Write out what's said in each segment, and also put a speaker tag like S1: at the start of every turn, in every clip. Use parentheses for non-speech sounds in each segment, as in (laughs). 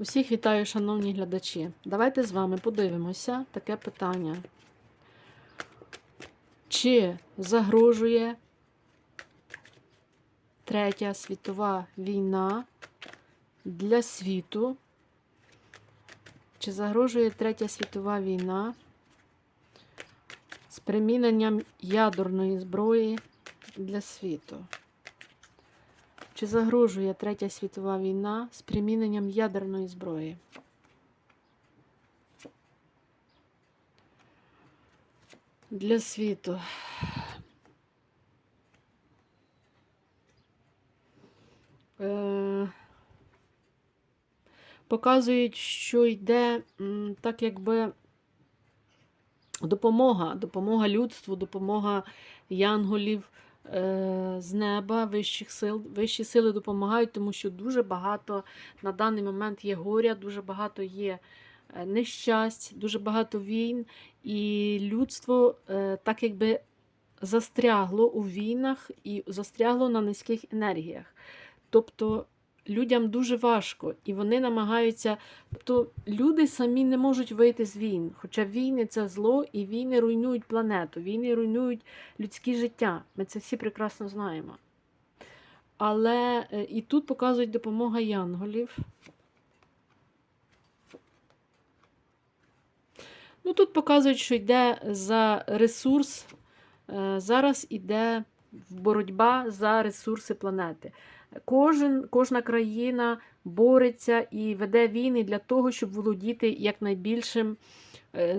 S1: Усіх вітаю, шановні глядачі. Давайте з вами подивимося таке питання. Чи загрожує Третя світова війна для світу? Чи загрожує Третя світова війна з приміненням ядерної зброї для світу? Чи загрожує Третя світова війна з приміненням ядерної зброї? Для світу. Е, Показують, що йде так, якби допомога, допомога людству, допомога янголів з неба, вищих сил. Вищі сили допомагають, тому що дуже багато на даний момент є горя, дуже багато є е, нещасть, дуже багато війн, і людство е, так якби застрягло у війнах і застрягло на низьких енергіях. Тобто людям дуже важко, і вони намагаються. Тобто люди самі не можуть вийти з війн. Хоча війни це зло, і війни руйнують планету, війни руйнують людське життя. Ми це всі прекрасно знаємо. Але е, і тут показують допомога янголів. Ну, тут показують, що йде за ресурс. е, Зараз іде боротьба за ресурси планети. Кожен, кожна країна бореться і веде війни для того, щоб володіти якнайбільшим, е,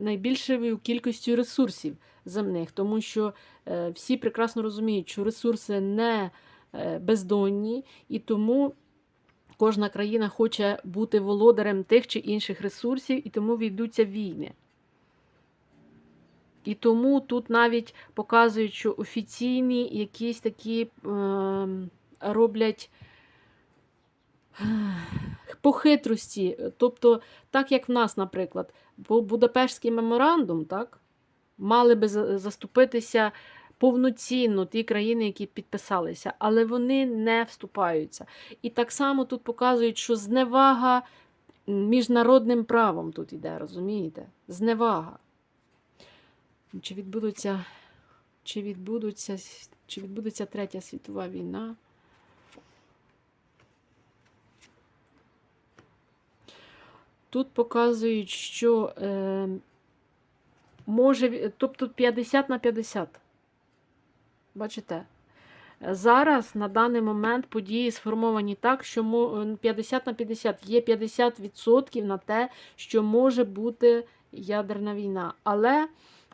S1: найбільшою кількістю ресурсів земних, тому що е, всі прекрасно розуміють, що ресурси не е, бездонні, і тому кожна країна хоче бути володарем тих чи інших ресурсів, і тому війдуться війни. І тому тут навіть показують, що офіційні якісь такі е, роблять по хитрості. Тобто, так як в нас, наприклад, бо Будапештський меморандум, так, мали би за- заступитися повноцінно ті країни, які підписалися, але вони не вступаються. І так само тут показують, що зневага міжнародним правом тут іде, розумієте? Зневага. Чи відбудуться, чи відбудуться, чи відбудеться Третя світова війна? Тут показують, що е, може, тобто 50 на 50. Бачите? Зараз на даний момент події сформовані так, що е, 50 на 50 є 50% на те, що може бути ядерна війна. Але е,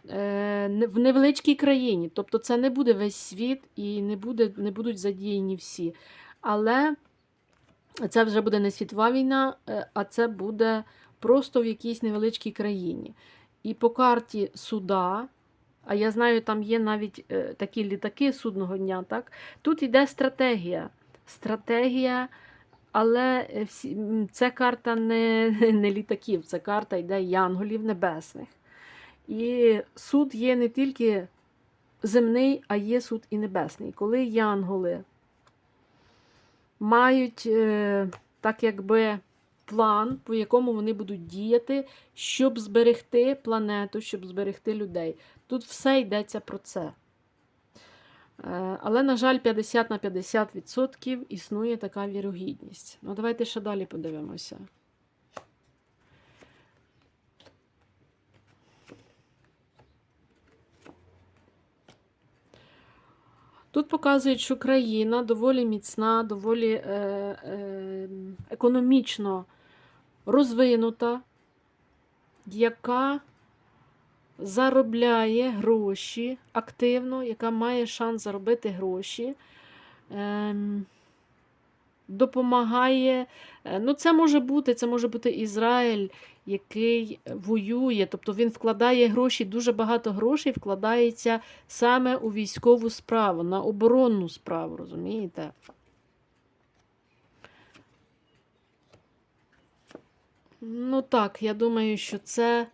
S1: в невеличкій країні. Тобто це не буде весь світ і не, буде, не будуть задіяні всі. Але це вже буде не світова війна, е, а це буде просто в якійсь невеличкій країні. І по карті суда, а я знаю, там є навіть е, такі літаки судного дня, так? тут йде стратегія. Стратегія, але е, це карта не, (laughs) не літаків, це карта йде янголів небесних. І суд є не тільки земний, а є суд і небесний. Коли янголи мають е, так якби план, по якому вони будуть діяти, щоб зберегти планету, щоб зберегти людей. Тут все йдеться про це. Е, Але, на жаль, 50 на 50% існує така вірогідність. Ну, давайте ще далі подивимося. Тут показують, що країна доволі міцна, доволі е, е, економічно розвинута, яка заробляє гроші активно, яка має шанс заробити гроші. Ем, допомагає. е, Ну, це може бути, це може бути Ізраїль, який воює, тобто він вкладає гроші, дуже багато грошей вкладається саме у військову справу, на оборонну справу, розумієте? Ну так, я думаю, що це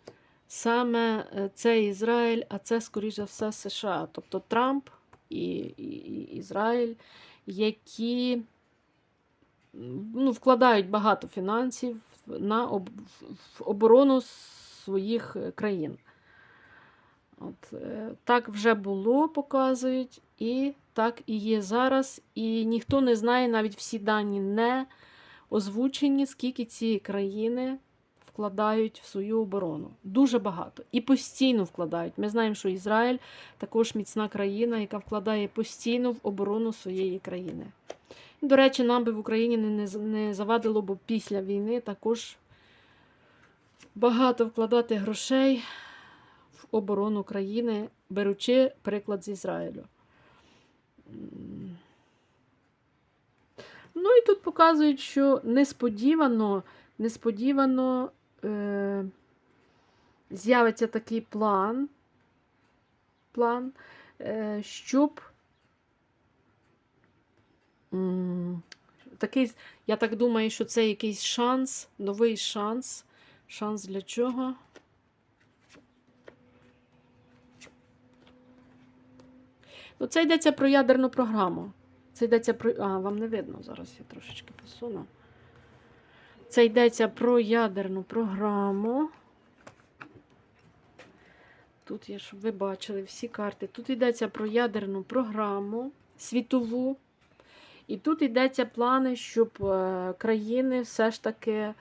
S1: саме е, це Ізраїль, а це, скоріш за все, США. Тобто Трамп і, і, і Ізраїль, які ну, вкладають багато фінансів на об, в оборону своїх е, країн. От, е, так вже було, показують, і так і є зараз. І ніхто не знає, навіть всі дані не озвучені, скільки ці країни вкладають в свою оборону. Дуже багато. І постійно вкладають. Ми знаємо, що Ізраїль також міцна країна, яка вкладає постійно в оборону своєї країни. До речі, нам би в Україні не, завадило, бо після війни також багато вкладати грошей в оборону країни, беручи приклад з Ізраїлю. Ну і тут показують, що несподівано, несподівано е, з'явиться такий план, план е, щоб такий, я так думаю, що це якийсь шанс, новий шанс. Шанс для чого? Ну, це йдеться про ядерну програму. Це йдеться про. А, вам не видно зараз, я трошечки посуну. Це йдеться про ядерну програму. Тут є, щоб ви бачили всі карти. Тут йдеться про ядерну програму світову. І тут йдеться плани, щоб е, країни все ж таки е,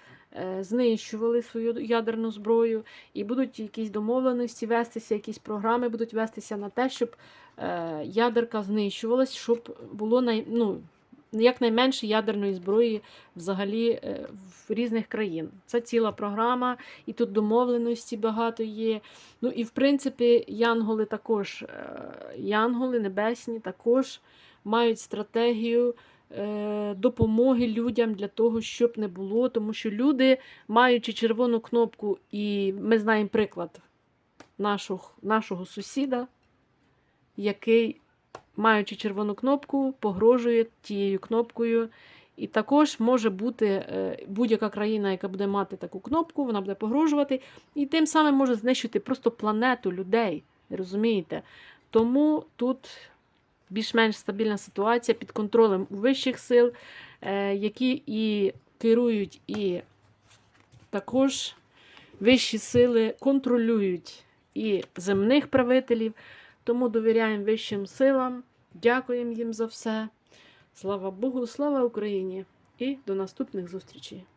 S1: знищували свою ядерну зброю, і будуть якісь домовленості вестися, якісь програми будуть вестися на те, щоб е, ядерка знищувалась, щоб було най, ну, якнайменше ядерної зброї взагалі в різних країн. Це ціла програма, і тут домовленості багато є. Ну і в принципі, янголи також, янголи небесні також мають стратегію е, допомоги людям для того, щоб не було. Тому що люди, маючи червону кнопку, і ми знаємо приклад нашого, нашого сусіда, який, маючи червону кнопку, погрожує тією кнопкою. І також може бути е, будь-яка країна, яка буде мати таку кнопку, вона буде погрожувати, і тим самим може знищити просто планету людей. Розумієте? Тому тут більш-менш стабільна ситуація під контролем вищих сил, е, які і керують, і також вищі сили контролюють і земних правителів. Тому довіряємо вищим силам, дякуємо їм за все. Слава Богу, слава Україні! І до наступних зустрічей!